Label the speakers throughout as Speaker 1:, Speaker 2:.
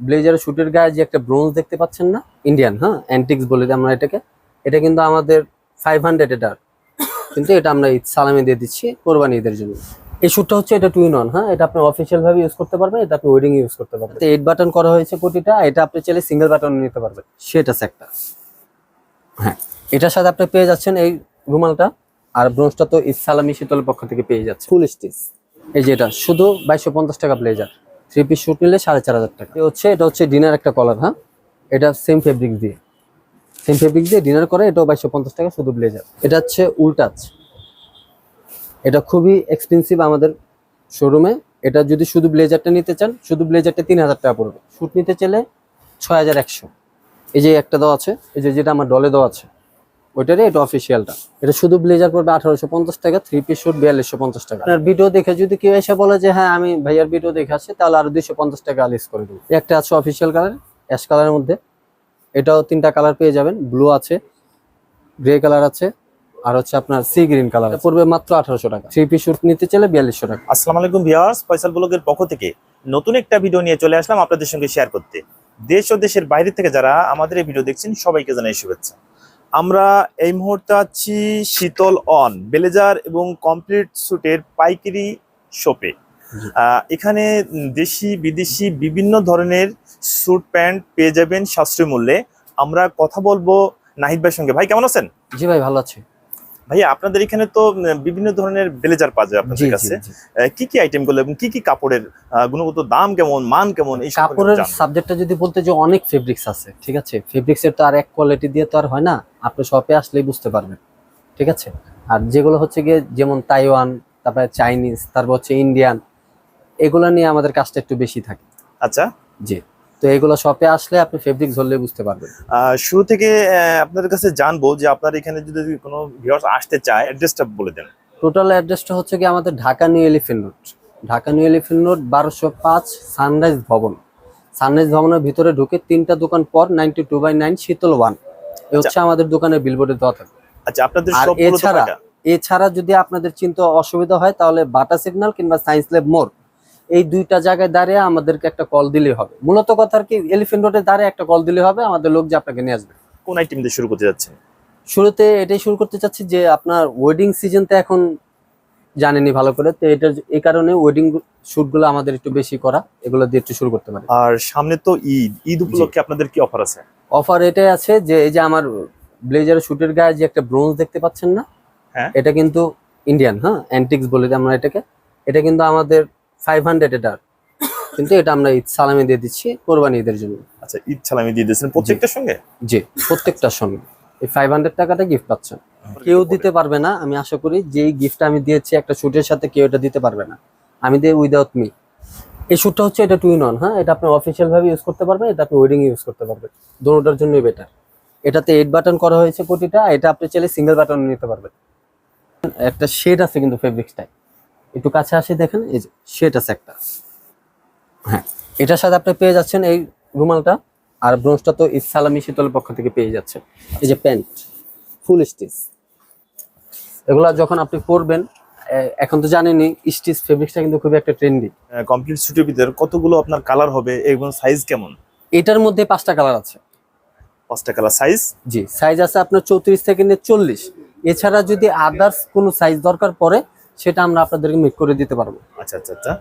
Speaker 1: ব্লেজারের শুটের গায়ে যে একটা ব্রোঞ্জ দেখতে পাচ্ছেন না? ইন্ডিয়ান হ্যাঁ? অ্যান্টিক্স বলে দিই আমরা এটাকে। এটা কিন্তু আমাদের ফাইভ হান্ড্রেড এটার। কিন্তু এটা আমরা ঈদ সালামে দিয়ে দিচ্ছি কোরবানি ঈদের জন্য। এই শুটটা হচ্ছে এটা টুইন অন হ্যাঁ? এটা আপনি অফিসিয়াল ভাবে ইউজ করতে পারবেন এটা আপনি ওয়েডিং ইউজ করতে পারবেন। এইট বাটন করা হয়েছে কোটিটা এটা আপনি চাইলে সিঙ্গেল বাটন নিতে পারবেন। সেটা একটা হ্যাঁ এটার সাথে আপনি পেয়ে যাচ্ছেন এই রুমালটা। আর ব্রোঞ্জটা তো ঈদ সালামি শীতলের পক্ষ থেকে পেয়ে যাচ্ছে ফুল স্টিচ এই যে এটা শুধু বাইশশো পঞ্চাশ টাকা ব্লেজার থ্রি পিস শুট নিলে সাড়ে চার হাজার টাকা। হচ্ছে, এটা হচ্ছে ডিনার একটা কলার হ্যাঁ? এটা সেম ফেব্রিক দিয়ে। সেম ফেব্রিক দিয়ে ডিনার করে, এটাও বাইশশো পঞ্চাশ টাকা, শুধু ব্লেজার এটা হচ্ছে উল্টাচ এটা খুবই এক্সপেন্সিভ আমাদের শোরুমে এটা যদি শুধু ব্লেজারটা নিতে চান, শুধু ব্লেজারটা তিন হাজার টাকা পড়বে। শ্যুট নিতে চাইলে ছয় হাজার একশো। এই যে একটা দেওয়া আছে, এই যে যেটা আমার ডলে দেওয়া আছে ওইটারই এটা অফিসিয়ালটা এটা শুধু ব্লেজার পড়বে আঠারোশো পঞ্চাশ টাকা থ্রি পিস শুট বিয়াল্লিশশো পঞ্চাশ টাকা। আপনার ভিডিও দেখে যদি কেউ এসে বলে যে হ্যাঁ আমি ভাইয়ার ভিডিও দেখে আসছি তাহলে আরও দুইশো পঞ্চাশ টাকা লিস করে দেবো। একটা আছে অফিসিয়াল কালার অ্যাশ কালারের মধ্যে। এটাও তিনটা কালার পেয়ে যাবেন। ব্লু আছে গ্রে কালার আছে আর হচ্ছে আপনার সি গ্রিন কালার পড়বে মাত্র আঠারোশো টাকা। থ্রি পিস শুট নিতে চাইলে বিয়াল্লিশশো টাকা।
Speaker 2: আসসালামু আলাইকুম ভিউয়ার্স ফয়সাল ব্লগের পক্ষ থেকে নতুন একটা ভিডিও নিয়ে চলে আসলাম আপনাদের সঙ্গে শেয়ার করতে। দেশ ও দেশের বাইরে থেকে যারা আমাদের এই ভিডিও দেখছেন সবাইকে জানাই শুভেচ্ছা। আমরা এই মুহূর্তে আছি শীতল অন ব্লেজার এবং কমপ্লিট স্যুটের পাইকারি শপে এখানে দেশি বিদেশি বিভিন্ন ধরনের স্যুট প্যান্ট পেয়ে যাবেন সাশ্রয় মূল্যে। আমরা কথা বলব নাহিদ ভাইয়ের সঙ্গে। ভাই কেমন আছেন?
Speaker 1: জি ভাই ভালো আছে।
Speaker 2: ভাইয়া আপনাদের এখানে তো বিভিন্ন ধরনের ব্লেজার পাওয়া যায় আপনাদের কাছে। কি কি আইটেমগুলো এবং কি কি কাপড়ের গুণগত দাম কেমন মান কেমন এই
Speaker 1: কাপড়ের সাবজেক্টটা যদি বলতে যে অনেক ফেব্রিক্স আছে ঠিক আছে? ফেব্রিক্সের তো আর এক কোয়ালিটি দিয়ে তো আর হয় না। আপনি শপে আসলেই বুঝতে পারবেন ঠিক আছে? আর যেগুলো হচ্ছে গিয়ে যেমন তাইওয়ান তারপরে চাইনিজ তারপর হচ্ছে ইন্ডিয়ান এগুলো নিয়ে আমাদের কাজটা একটু বেশি থাকে।
Speaker 2: আচ্ছা।
Speaker 1: জি। তো এগুলো শপে আসলে আপনি ফেব্রিক ধরলে বুঝতে পারবেন।
Speaker 2: শুরু থেকে আপনাদের কাছে জানব যে আপনার এখানে যদি কোনো ভিউয়ার্স আসতে চায় অ্যাড্রেসটা বলে দেন।
Speaker 1: টোটাল অ্যাড্রেসটা হচ্ছে কি আমাদের Dhaka new elephant road Dhaka new elephant road বারোশো পাঁচ সানরাইজ ভবন সানরাইজ ভবনের ভিতরে ঢুকে তিনটা দোকান পর ninety two by nine Sheetal one A হচ্ছে আমাদের দোকানের বিলবোর্ডে দেওয়া থাকে
Speaker 2: আচ্ছা আপনাদের
Speaker 1: এছাড়া এছাড়া যদি আপনাদের চিন্তা অসুবিধা হয় তাহলে বাটা সিগন্যাল কিংবা সায়েন্স ল্যাব মোড়। এই দুইটা জায়গায় দাঁড়িয়ে আমাদেরকে একটা কল দিলেই হবে। মূলত কথা আর কি এলিফেন্ট রোডে দাঁড়িয়ে একটা কল দিলে হবে আমাদের লোক যে আপনাকে নিয়ে আসবে।
Speaker 2: কোন আইটেম দিয়ে শুরু করতে যাচ্ছেন
Speaker 1: শুরুতে এটাই শুরু করতে চাচ্ছি যে আপনার ওয়েডিং সিজন তো এখন জানেনি ভালো করে তো এটা এই কারণে ওয়েডিং শুটগুলো আমাদের একটু বেশি করা এগুলো দিয়ে একটু শুরু করতে পারি।
Speaker 2: আর সামনে তো ঈদ ঈদ উপলক্ষে আপনাদের কি অফার আছে?
Speaker 1: অফার এটাই আছে যে এই যে আমার ব্লেজার শুটের গায়ে যে একটা ব্রোঞ্জ দেখতে পাচ্ছেন না
Speaker 2: হ্যাঁ।
Speaker 1: এটা কিন্তু ইন্ডিয়ান হ্যাঁ অ্যান্টিক্স বলে দিই আমরা এটাকে এটা কিন্তু আমাদের ফাইভ হান্ড্রেড এটার। কিন্তু এটা আমরা ঈদ সালামে দিয়ে দিচ্ছি কোরবানি ঈদের জন্য।
Speaker 2: আচ্ছা ঈদ সালামি দিয়ে দিয়েছেন প্রত্যেকটার সঙ্গে?
Speaker 1: জি প্রত্যেকটার সঙ্গে। এই ফাইভ হান্ড্রেড টাকাটা গিফট পাচ্ছেন। কেউ দিতে পারবে না আমি আশা করি যে গিফট আমি দিয়েছি একটা শুটের সাথে কেউ এটা দিতে পারবে না। আমি দিয়ে উইদাউট মি এই শুটটা হচ্ছে এটা টুইন অন হ্যাঁ? এটা আপনি অফিসিয়াল ভাবে ইউজ করতে পারবেন এটা আপনি ওয়েডিং ইউজ করতে পারবেন। দোনোটার জন্যই বেটার এটাতে এইট বাটন করা হয়েছে প্রতিটা এটা আপনি চাইলে সিঙ্গেল বাটন নিতে পারবেন। একটা শেড আছে কিন্তু ফেব্রিক্সটাই একটু কাছে আসে দেখেন এই যে শেড আছে একটা। হ্যাঁ এটার সাথে আপনি পেয়ে যাচ্ছেন এই রুমালটা আর ব্রোঞ্জটা তো ঈদ সালামি শীতলের পক্ষ থেকে পেয়ে যাচ্ছে এই যে প্যান্ট ফুল স্টিচ এগুলা যখন আপনি পরবেন এখন তো জানেনই স্টিচ ফেব্রিক্সটা কিন্তু খুবই একটা ট্রেন্ডি
Speaker 2: কমপ্লিট স্যুটের ভিতরে কতগুলো আপনার কালার হবে এবং সাইজ কেমন?
Speaker 1: এটার মধ্যে পাঁচটা কালার আছে।
Speaker 2: পাঁচটা কালার সাইজ
Speaker 1: জি সাইজ আছে আপনার চৌত্রিশ থেকে নিয়ে চল্লিশ। এছাড়া যদি আদার্স কোনো সাইজ দরকার পড়ে সেটা আমরা আপনাদেরকে মেক করে দিতে পারব।
Speaker 2: আচ্ছা আচ্ছা আচ্ছা।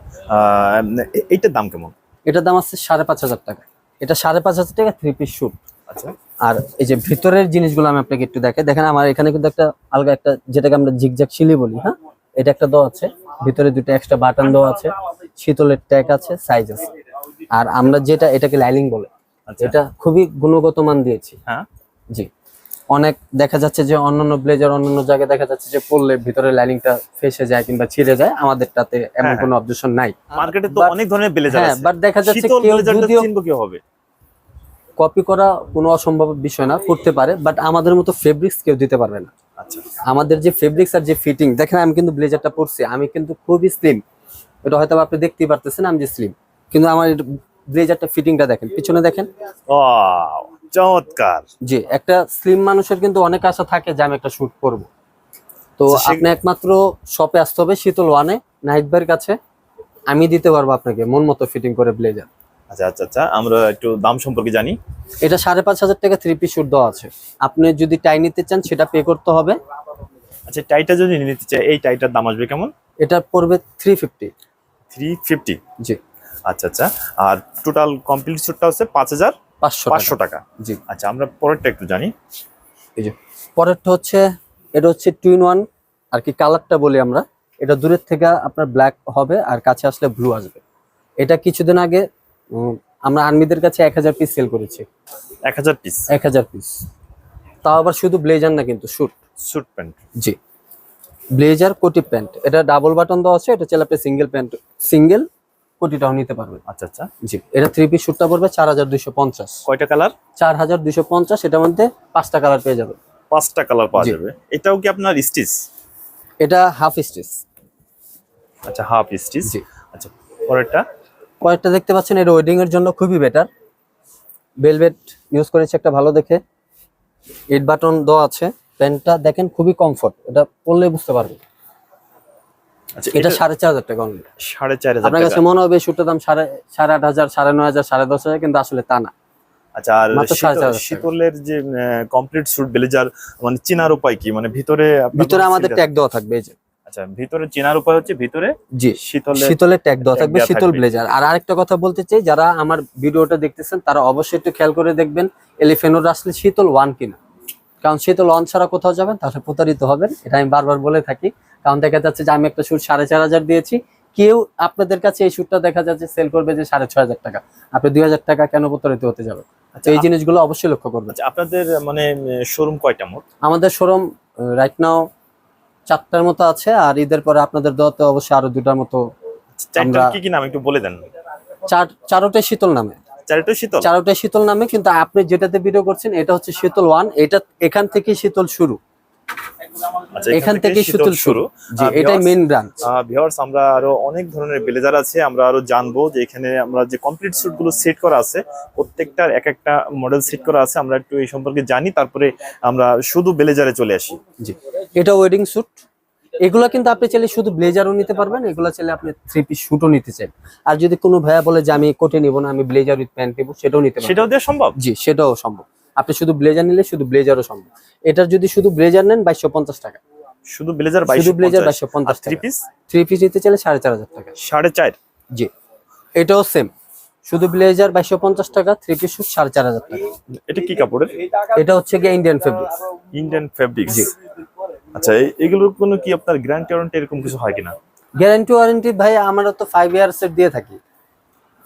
Speaker 2: এইটার দাম কেমন?
Speaker 1: এটার দাম আছে সাড়ে পাঁচ হাজার টাকা। এটা সাড়ে পাঁচ হাজার টাকা থ্রি পিস শুট
Speaker 2: আচ্ছা।
Speaker 1: আর এই যে ভিতরের জিনিসগুলো আমি আপনাকে একটু দেখাই। দেখেন আমার এখানে কিন্তু একটা আলগা একটা যেটাকে আমরা ঝিকঝাক শিলি বলি হ্যাঁ? এটা একটা দেওয়া আছে। ভিতরে দুটো এক্সট্রা বাটন দেওয়া আছে। শীতলের ট্যাগ আছে সাইজ আছে। আর আমরা যেটা এটাকে লাইলিং বলে।
Speaker 2: আচ্ছা।
Speaker 1: এটা খুবই গুণগত মান দিয়েছি।
Speaker 2: হ্যাঁ।
Speaker 1: জি। অনেক দেখা যাচ্ছে যে অন্যান্য ব্লেজার অন্যান্য জায়গায় দেখা যাচ্ছে যে পড়লে ভিতরে লাইনিংটা ফেসে যায় কিংবা ছিঁড়ে যায় আমাদেরটাতে এমন
Speaker 2: হ্যাঁ,
Speaker 1: কোনো অবজেকশন নাই।
Speaker 2: মার্কেটে তো অনেক ধরনের ব্লেজার
Speaker 1: হ্যাঁ
Speaker 2: আছে।
Speaker 1: বাট দেখা যাচ্ছে কেউ যদিও
Speaker 2: চিনবো কি হবে
Speaker 1: কপি করা কোনো অসম্ভব বিষয় না করতে পারে বাট আমাদের মতো ফেব্রিক্স কেউ দিতে পারবে না।
Speaker 2: আচ্ছা।
Speaker 1: আমাদের যে ফেব্রিক্স আর যে ফিটিং দেখেন আমি কিন্তু ব্লেজারটা পরছি আমি কিন্তু খুবই স্লিম এটা হয়তো আপনি দেখতেই পারতেছেন আমি যে স্লিম কিন্তু আমার ব্লেজারটা ফিটিংটা দেখেন পিছনে দেখেন।
Speaker 2: চমৎকার।
Speaker 1: জি একটা স্লিম মানুষের কিন্তু অনেক আশা থাকে যে আমি একটা শুট করব। তো
Speaker 2: আচ্ছা,
Speaker 1: আপনি একমাত্র শপে আসতে হবে শীতল ওয়ানে নাহিদ ভাইয়ের কাছে। আমি দিতে পারব আপনাকে মন মতো ফিটিং করে ব্লেজার
Speaker 2: আচ্ছা আচ্ছা আচ্ছা আমরা একটু দাম সম্পর্কে জানি।
Speaker 1: এটা সাড়ে পাঁচ হাজার টাকা থ্রি পিস শুট দেওয়া আছে। আপনি যদি টাই নিতে চান সেটা পে করতে হবে।
Speaker 2: আচ্ছা টাইটা যদি নিতে চাই এই টাইটার দাম আসবে কেমন?
Speaker 1: এটা পড়বে থ্রি ফিফটি
Speaker 2: থ্রি ফিফটি
Speaker 1: জি।
Speaker 2: আচ্ছা আচ্ছা আর টোটাল কমপ্লিট স্যুটটা হচ্ছে পাঁচ হাজার।
Speaker 1: পাঁচশো টাকা। জি।
Speaker 2: আচ্ছা আমরা পরেরটা একটু জানি।
Speaker 1: এই যে পরেরটা হচ্ছে এটা হচ্ছে টুইন ওয়ান আর কি কালারটা বলি আমরা। এটা দূরের থেকে আপনার ব্ল্যাক হবে আর কাছে আসলে ব্লু আসবে। এটা কিছুদিন আগে আমরা আর্মিদের কাছে এক হাজার পিস সেল করেছি।
Speaker 2: এক হাজার পিস
Speaker 1: এক হাজার পিস তাও আবার শুধু ব্লেজার না কিন্তু শুট
Speaker 2: স্যুট প্যান্ট
Speaker 1: জি। ব্লেজার কোটি প্যান্ট এটা ডাবল বাটন দেওয়া আছে এটা চাইলে আপনি সিঙ্গেল প্যান্ট সিঙ্গেল কোটিটাও নিতে পারবেন
Speaker 2: আচ্ছা আচ্ছা।
Speaker 1: জি। এটা থ্রি পিস শুটটা পড়বে চার হাজার দুইশো পঞ্চাশ।
Speaker 2: কয়টা কালার
Speaker 1: চার হাজার দুইশো পঞ্চাশ এটার মধ্যে পাঁচটা কালার পেয়ে যাবে।
Speaker 2: পাঁচটা কালার পাওয়া। যাবে। এটাও কি আপনার স্টিচ
Speaker 1: এটা হাফ স্টিচ
Speaker 2: আচ্ছা হাফ স্টিচ
Speaker 1: জি।
Speaker 2: আচ্ছা পরেরটা?
Speaker 1: কয়েকটা দেখতে পাচ্ছেন এটা ওয়েডিং এর জন্য খুবই বেটার বেলভেট ইউজ করেছে একটা ভালো দেখে। এইট বাটন দেওয়া আছে। প্যান্টটা দেখেন খুবই কমফোর্ট এটা পরলে বুঝতে পারবেন। এটা
Speaker 2: এটা
Speaker 1: সাড়ে চার হাজার টাকা
Speaker 2: সাড়ে চার হাজার
Speaker 1: আপনার কাছে মনে হবে শুটটার দাম সাড়ে সাড়ে আট হাজার সাড়ে নয় হাজার সাড়ে দশ হাজার কিন্তু আসলে তা না।
Speaker 2: আচ্ছা আর শীতলের যে কমপ্লিট স্যুট ব্লেজার মানে চেনার উপায় কি? মানে ভিতরে
Speaker 1: ভিতরে আমাদের ট্যাগ দেওয়া থাকবে এই যে।
Speaker 2: আচ্ছা ভিতরে চেনার উপায় হচ্ছে ভিতরে
Speaker 1: জি ট্যাগ দেওয়া থাকবে শীতল। ব্লেজার আর আরেকটা কথা বলতে চাই যারা আমার ভিডিওটা দেখতেছেন তারা অবশ্যই একটু খেয়াল করে দেখবেন এলিফেনোর আসলে শীতল ওয়ান কিনা। কারণ শীতল ওয়ান ছাড়া কোথাও যাবেন তাহলে প্রতারিত হবেন এটা আমি বারবার বলে থাকি। কারণ দেখা যাচ্ছে যে আমি একটা শুট সাড়ে চার হাজার দিয়েছি। কেউ আপনাদের কাছে এই শুটটা দেখা যাচ্ছে সেল করবে যে সাড়ে ছয় হাজার টাকা। আপনি দুই হাজার টাকা কেন প্রতারিত হতে
Speaker 2: আচ্ছা
Speaker 1: তো এই জিনিসগুলো অবশ্যই লক্ষ্য করবেন।
Speaker 2: আচ্ছা আপনাদের মানে শোরুম কয়টা মোট?
Speaker 1: আমাদের শোরুম রাইট নাও চারটার মতো আছে আর ঈদের পরে আপনাদের দেওয়াতে অবশ্যই আরও দুটার মতো
Speaker 2: কি কি নাম একটু বলে দেন?
Speaker 1: চার চারোটাই শীতল নামে।
Speaker 2: শীতল?
Speaker 1: চারোটাই শীতল নামে কিন্তু আপনি যেটাতে ভিডিও করছেন এটা হচ্ছে শীতল ওয়ান এটা এখান থেকে শীতল শুরু।
Speaker 2: আচ্ছা
Speaker 1: এখান থেকে শীতল শুরু। এটাই মেন ব্রাঞ্চ
Speaker 2: ভিউয়ার্স আমরা আরও অনেক ধরনের ব্লেজার আছে আমরা আরও জানব যে এখানে আমরা যে কমপ্লিট স্যুটগুলো সেট করা আছে প্রত্যেকটার এক একটা মডেল সেট করা আছে আমরা একটু এই সম্পর্কে জানি তারপরে আমরা শুধু ব্লেজারে চলে আসি।
Speaker 1: জি এটা ওয়েডিং স্যুট এগুলো কিন্তু আপনি চাইলে শুধু ব্লেজারও নিতে পারবেন এগুলো চাইলে আপনি থ্রি পিস শুটও নিতে চান আর যদি কোনো ভাইয়া বলে যে আমি কোটে নিব না আমি ব্লেজার উইথ প্যান্ট নিব সেটাও নিতে পারবেন।
Speaker 2: সেটাও দেওয়া সম্ভব?
Speaker 1: জি সেটাও সম্ভব। আপনি শুধু ব্লেজার নিলে শুধু ব্লেজারও সম্ভব। এটার যদি শুধু ব্লেজার নেন বাইশশো পঞ্চাশ টাকা।
Speaker 2: শুধু ব্লেজার
Speaker 1: শুধু ব্লেজার বাইশশো পঞ্চাশ
Speaker 2: থ্রি পিস
Speaker 1: থ্রি পিস নিতে চাইলে সাড়ে চার হাজার টাকা।
Speaker 2: সাড়ে চার?
Speaker 1: জি। এটাও সেম শুধু ব্লেজার বাইশশো পঞ্চাশ টাকা থ্রি পিস শুট সাড়ে চার হাজার টাকা।
Speaker 2: এটা কি কাপড়ের?
Speaker 1: এটা হচ্ছে গিয়ে ইন্ডিয়ান ফেব্রিক
Speaker 2: ইন্ডিয়ান ফেব্রিক জি। আচ্ছা এগুলোর কোনো কি আপনার গ্যারান্টি ওয়ারেন্টি এরকম কিছু হয় কিনা?
Speaker 1: গ্যারান্টি ওয়ারেন্টি ভাই আমরা তো ফাইভ ইয়ার্স এর দিয়ে থাকি।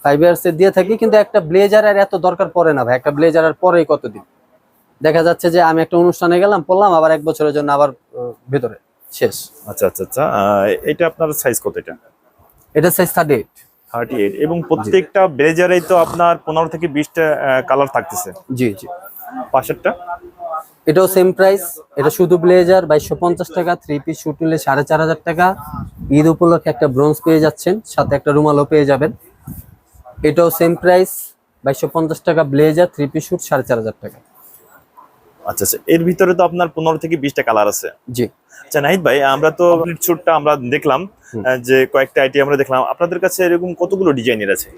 Speaker 1: ফাইভ ইয়ার্স দিয়ে থাকি কিন্তু একটা ব্লেজার আর এত দরকার পড়ে না ভাই একটা ব্লেজার আর পরেই কতদিন? দেখা যাচ্ছে যে আমি একটা অনুষ্ঠানে গেলাম পড়লাম আবার এক বছরের জন্য আবার ভেতরে শেষ।
Speaker 2: আচ্ছা আচ্ছা আচ্ছা এটা আপনার সাইজ কত এটা?
Speaker 1: এটা size thirty eight
Speaker 2: thirty eight এবং প্রত্যেকটা ব্লেজারেই তো আপনার পনেরো থেকে বিশটা কালার থাকতেছে।
Speaker 1: জি জি।
Speaker 2: পাশেরটা?
Speaker 1: এটাও সেম প্রাইস এটা শুধু ব্লেজার বাইশশো পঞ্চাশ টাকা থ্রি পিস শুট নিলে সাড়ে চার হাজার টাকা। ঈদ উপলক্ষে একটা ব্রোঞ্জ পেয়ে যাচ্ছেন সাথে একটা রুমালও পেয়ে যাবেন। এটাও সেম প্রাইস বাইশশো পঞ্চাশ টাকা ব্লেজার থ্রি পিস শুট সাড়ে চার হাজার টাকা।
Speaker 2: আচ্ছা আচ্ছা এর ভিতরে তো আপনার পনেরো থেকে বিশটা কালার আছে।
Speaker 1: জি।
Speaker 2: আচ্ছা নাহিদ ভাই আমরা তো স্যুটটা আমরা দেখলাম যে কয়েকটা আইটি আমরা দেখলাম। আপনাদের কাছে এরকম কতগুলো ডিজাইনের আছে?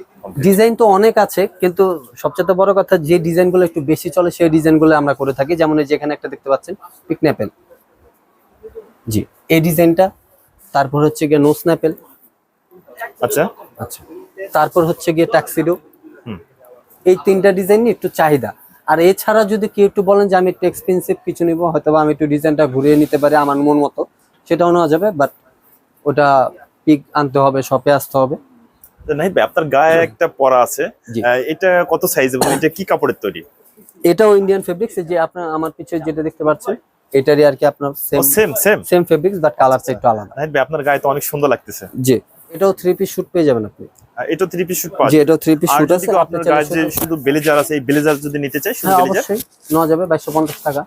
Speaker 1: ডিজাইন তো অনেক আছে কিন্তু সবচেয়ে বড় কথা যে ডিজাইনগুলো একটু বেশি চলে সেই ডিজাইনগুলো আমরা করে থাকি। যেমন এই যেখানে একটা দেখতে পাচ্ছেন পিকন্যাপেল জি এই ডিজাইনটা তারপর হচ্ছে গিয়ে নো স্ন্যাপেল
Speaker 2: আচ্ছা।
Speaker 1: আচ্ছা। তারপর হচ্ছে গিয়ে ট্যাক্সিডো
Speaker 2: হুম।
Speaker 1: এই তিনটা ডিজাইন একটু চাহিদা। আর এছাড়া যদি কেউ একটু বলেন যে আমি একটু এক্সপেন্সিভ কিছু নিব হয়তো আমি একটু ডিজাইনটা ঘুরিয়ে নিতে পারি আমার মন মতো সেটাও নেওয়া যাবে বাট ওটা পিক আনতে হবে শপে আসতে হবে।
Speaker 2: ভাই আপনার গায়ে একটা পরা আছে। এটা কত সাইজ এবং এটা কি কাপড়ের তৈরি?
Speaker 1: এটাও ইন্ডিয়ান ফেব্রিক্স যে আপনার আমার পিছনে যেটা দেখতে পাচ্ছেন এটারই আর কি আপনার same
Speaker 2: same same
Speaker 1: same fabrics but কালারটা একটু আলাদা।
Speaker 2: আপনার গায়ে তো অনেক সুন্দর লাগতেছে।
Speaker 1: জি। এটাও থ্রি পিস শুট পেয়ে যাবেন আপনি।
Speaker 2: এটা থ্রি পিস শুট পাওয়া
Speaker 1: জি
Speaker 2: যায়।
Speaker 1: এটাও থ্রি পিস শুট আছে
Speaker 2: আপনার গায়ে
Speaker 1: শুধু-
Speaker 2: ব্লেজার আছে এই ব্লেজার যদি নিতে চাই শুধু
Speaker 1: হ্যাঁ
Speaker 2: ব্লেজার
Speaker 1: অবশ্যই। নেওয়া যাবে বাইশশো পঞ্চাশ টাকা।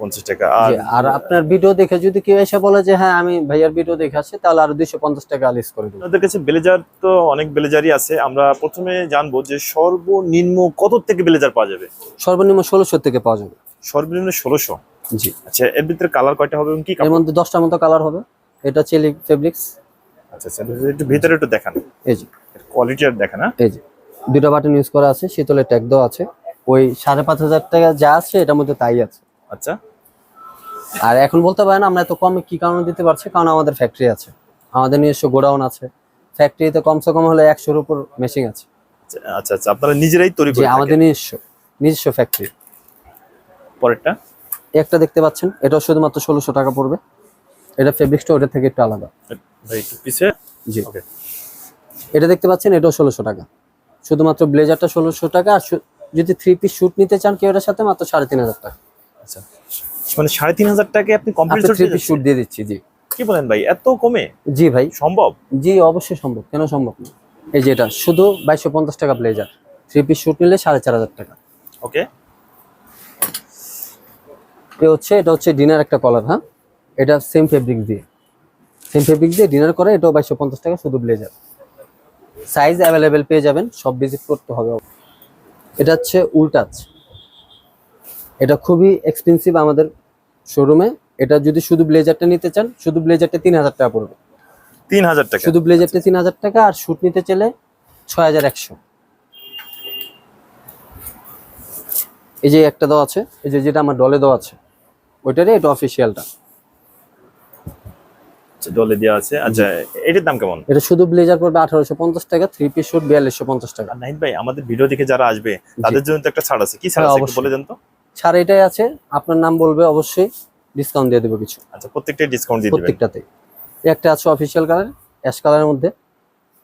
Speaker 2: পঞ্চাশ টাকা। আর
Speaker 1: আর আপনার ভিডিও দেখে যদি কেউ এসে বলে যে হ্যাঁ আমি ভাইয়ার ভিডিও দেখে আসছি তাহলে আরও দুইশো পঞ্চাশ টাকা লিস করে দেবো
Speaker 2: আপনাদের কাছে ব্লেজার তো অনেক ব্লেজারই আছে। আমরা প্রথমে জানব যে সর্বনিম্ন কত থেকে ব্লেজার পাওয়া যাবে?
Speaker 1: সর্বনিম্ন ষোলোশো থেকে পাওয়া যাবে।
Speaker 2: সর্বনিম্ন ষোলোশো?
Speaker 1: জি।
Speaker 2: আচ্ছা এর ভিতরে কালার কয়টা হবে এবং কি
Speaker 1: এর মধ্যে দশটার মতো কালার হবে। এটা চেলি ফেব্রিক্স
Speaker 2: আচ্ছা আচ্ছা একটু ভিতরে একটু দেখান।
Speaker 1: এই যে।
Speaker 2: কোয়ালিটি আর দেখান হ্যাঁ?
Speaker 1: এই যে দুটো বাটন ইউজ করা আছে শীতলের ট্যাগ দেওয়া আছে। ওই সাড়ে পাঁচ হাজার টাকা যা আছে এটার মধ্যে তাই আছে।
Speaker 2: আচ্ছা।
Speaker 1: আর এখন বলতে পারেন আমরা এত কমে কি কারণে দিতে পারছি? কারণ আমাদের ফ্যাক্টরি আছে। আমাদের নিজস্ব গোডাউন আছে। ফ্যাক্টরিতে কমসে কম হলে একশোর উপর মেশিন আছে।
Speaker 2: আচ্ছা, আচ্ছা আচ্ছা আপনারা নিজেরাই তৈরি
Speaker 1: যে
Speaker 2: করে
Speaker 1: আমাদের নিজস্ব নিজস্ব ফ্যাক্টরি
Speaker 2: পরেরটা?
Speaker 1: একটা দেখতে পাচ্ছেন এটাও শুধুমাত্র ষোলোশো টাকা পড়বে। এটা ফেব্রিক্সটা ওটা থেকে একটু আলাদা।
Speaker 2: ভাই একটু পিছে
Speaker 1: জি।
Speaker 2: ওকে
Speaker 1: এটা দেখতে পাচ্ছেন এটাও ষোলোশো টাকা। শুধুমাত্র ব্লেজারটা ষোলোশো টাকা আর যদি থ্রি পিস শুট নিতে চান কেউ সাথে মাত্র সাড়ে তিন হাজার টাকা।
Speaker 2: আচ্ছা। মানে সাড়ে তিন হাজার টাকায় আপনি কমপ্লিট
Speaker 1: থ্রি পিস শুট দিয়ে দিচ্ছি জি।
Speaker 2: কি বলেন ভাই এত কমে?
Speaker 1: জি ভাই।
Speaker 2: সম্ভব?
Speaker 1: জি অবশ্যই সম্ভব কেন সম্ভব না? এই যে এটা শুধু বাইশশো পঞ্চাশ টাকা ব্লেজার। থ্রি পিস শুট নিলে সাড়ে চার হাজার টাকা।
Speaker 2: ওকে
Speaker 1: এ হচ্ছে এটা হচ্ছে ডিনার একটা কলার হ্যাঁ? এটা সেম ফেব্রিক দিয়ে। সেম ফেব্রিক দিয়ে ডিনার করে এটাও বাইশশো পঞ্চাশ টাকা শুধু ব্লেজার সাইজ অ্যাভেলেবেল পেয়ে যাবেন সব ভিজিট করতে হবে। এটা হচ্ছে উল্টাচ এটা খুবই এক্সপেন্সিভ আমাদের শোরুমে এটা যদি শুধু ব্লেজারটা নিতে চান শুধু ব্লেজারটা তিন হাজার টাকা পড়বে।
Speaker 2: তিন হাজার টাকা।
Speaker 1: শুধু ব্লেজারটা তিন হাজার টাকা আর শ্যুট নিতে চাইলে ছয় হাজার একশো। এই যে একটা দেওয়া আছে এই যে যেটা আমার ডলে দেওয়া আছে ওইটারে এটা অফিসিয়ালটা
Speaker 2: আচ্ছা, ডলে দেওয়া আছে। আচ্ছা এটার দাম কেমন?
Speaker 1: এটা শুধু ব্লেজার পড়বে আঠারোশো পঞ্চাশ টাকা থ্রি পিস শুট বিয়াল্লিশশো পঞ্চাশ টাকা।
Speaker 2: নাহিদ ভাই আমাদের ভিডিও দেখে যারা আসবে তাদের জন্য তো একটা ছাড় আছে। কি ছাড়
Speaker 1: হ্যাঁ,
Speaker 2: আছে বলে দেন তো।
Speaker 1: ছাড় এটাই আছে। আপনার নাম বলবে অবশ্যই ডিসকাউন্ট দিয়ে দেবো কিছু।
Speaker 2: আচ্ছা প্রত্যেকটাই ডিসকাউন্ট দিয়ে দিবেন।
Speaker 1: প্রত্যেকটাতে একটা আছে অফিসিয়াল কালার অ্যাশ কালারের মধ্যে।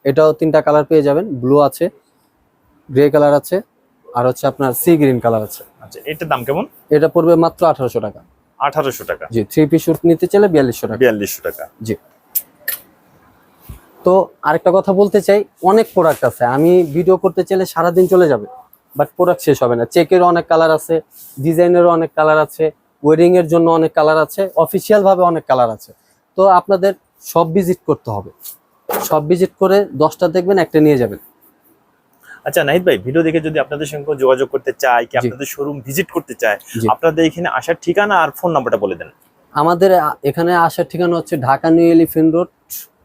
Speaker 1: এটাও তিনটা কালার পেয়ে যাবেন। ব্লু আছে গ্রে কালার আছে আর হচ্ছে আপনার সি গ্রিন কালার আছে।
Speaker 2: আচ্ছা এটার দাম কেমন?
Speaker 1: এটা পড়বে মাত্র আঠারোশো টাকা।
Speaker 2: আঠারোশো টাকা।
Speaker 1: জি থ্রি পিস শুট নিতে চাইলে বিয়াল্লিশশো টাকা।
Speaker 2: বিয়াল্লিশশো টাকা।
Speaker 1: জি। তো আরেকটা কথা বলতে চাই অনেক প্রোডাক্ট আছে। আমি ভিডিও করতে চাইলে সারাদিন চলে যাবে বাট প্রোডাক্ট শেষ হবে না। চেকেরও অনেক কালার আছে ডিজাইনেরও অনেক কালার আছে ওয়েডিং এর জন্য অনেক কালার আছে অফিসিয়াল ভাবে অনেক কালার আছে। তো আপনাদের সব ভিজিট করতে হবে। সব ভিজিট করে দশটা দেখবেন একটা নিয়ে যাবেন।
Speaker 2: আচ্ছা নাহিদ ভাই ভিডিও দেখে যদি আপনাদের সঙ্গে যোগাযোগ করতে চায় কি আপনাদের শোরুম ভিজিট করতে চায় আপনাদের এখানে আসার ঠিকানা আর ফোন নাম্বারটা বলে দেন।
Speaker 1: আমাদের এখানে আসার ঠিকানা হচ্ছে ঢাকা নিউ এলিফেন্ট রোড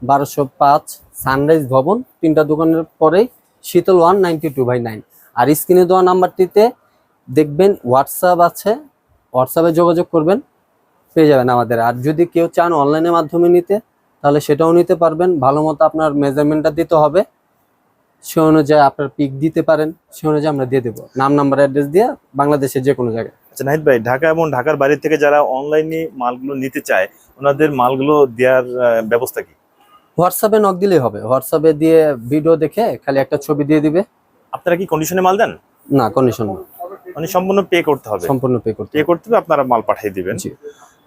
Speaker 1: বারোশো পাঁচ সানরাইজ ভবন তিনটা দোকানের পরেই Shital one ninety two by nine. আর স্ক্রিনে দেওয়া নাম্বারটিতে দেখবেন হোয়াটসঅ্যাপ আছে হোয়াটসঅ্যাপে যোগাযোগ করবেন পেয়ে যাবেন আমাদের। আর যদি কেউ চান অনলাইনের মাধ্যমে নিতে তাহলে সেটাও নিতে পারবেন। ভালো মতো আপনার মেজারমেন্টটা দিতে হবে। সে অনুযায়ী আপনার পিক দিতে পারেন সে অনুযায়ী আমরা দিয়ে দেবো। নাম নাম্বার অ্যাড্রেস দিয়ে বাংলাদেশের যে কোনো জায়গায়।
Speaker 2: আচ্ছা নাহিদ ভাই ঢাকা এবং ঢাকার বাইরে থেকে যারা অনলাইনে মালগুলো নিতে চায় ওনাদের মালগুলো দেওয়ার ব্যবস্থা কি?
Speaker 1: হোয়াটসঅ্যাপে নক দিলেই হবে। হোয়াটসঅ্যাপে দিয়ে ভিডিও দেখে খালি একটা ছবি দিয়ে দিবে।
Speaker 2: আপনারা কি কন্ডিশনে মাল দেন?
Speaker 1: না কন্ডিশন না।
Speaker 2: মানে সম্পূর্ণ পে করতে হবে।
Speaker 1: সম্পূর্ণ পে করতে
Speaker 2: পে করতে হবে আপনারা মাল পাঠিয়ে দিবেন।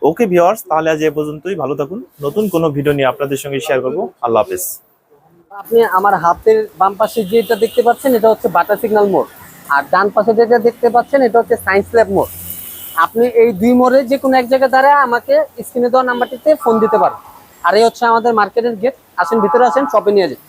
Speaker 2: ওকে ভিউয়ার্স তাহলে আজ এ পর্যন্তই। ভালো থাকুন। নতুন কোনো ভিডিও নিয়ে আপনাদের সঙ্গে শেয়ার করব। আল্লাহ হাফেজ।
Speaker 1: আপনি আমার হাতের বাম পাশে যেটা দেখতে পাচ্ছেন এটা হচ্ছে বাটার সিগন্যাল মোড়। আর ডান পাশে যেটা দেখতে পাচ্ছেন এটা হচ্ছে সায়েন্স ল্যাব মোড়। আপনি এই দুই মোড়ে যে কোনো এক জায়গায় দাঁড়ায় আমাকে স্ক্রিনে দেওয়া নাম্বারটিতে ফোন দিতে পারেন। আর এই হচ্ছে আমাদের মার্কেটের গেট আসেন ভিতরে আসেন শপে নিয়ে যান।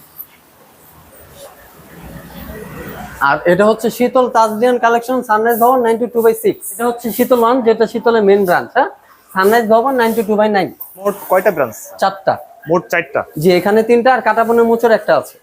Speaker 1: আর এটা হচ্ছে শীতল তাজদিয়ান collection sunrise Bhaban ninety two by six এটা হচ্ছে শীতল ওয়ান যেটা শীতলের মেন ব্রাঞ্চ হ্যাঁ? Sunrise Bhaban ninety two by nine
Speaker 2: মোট কয়টা ব্রাঞ্চ
Speaker 1: চারটা।
Speaker 2: মোট চারটা।
Speaker 1: জি এখানে তিনটা আর কাটাপনের মোচর একটা আছে।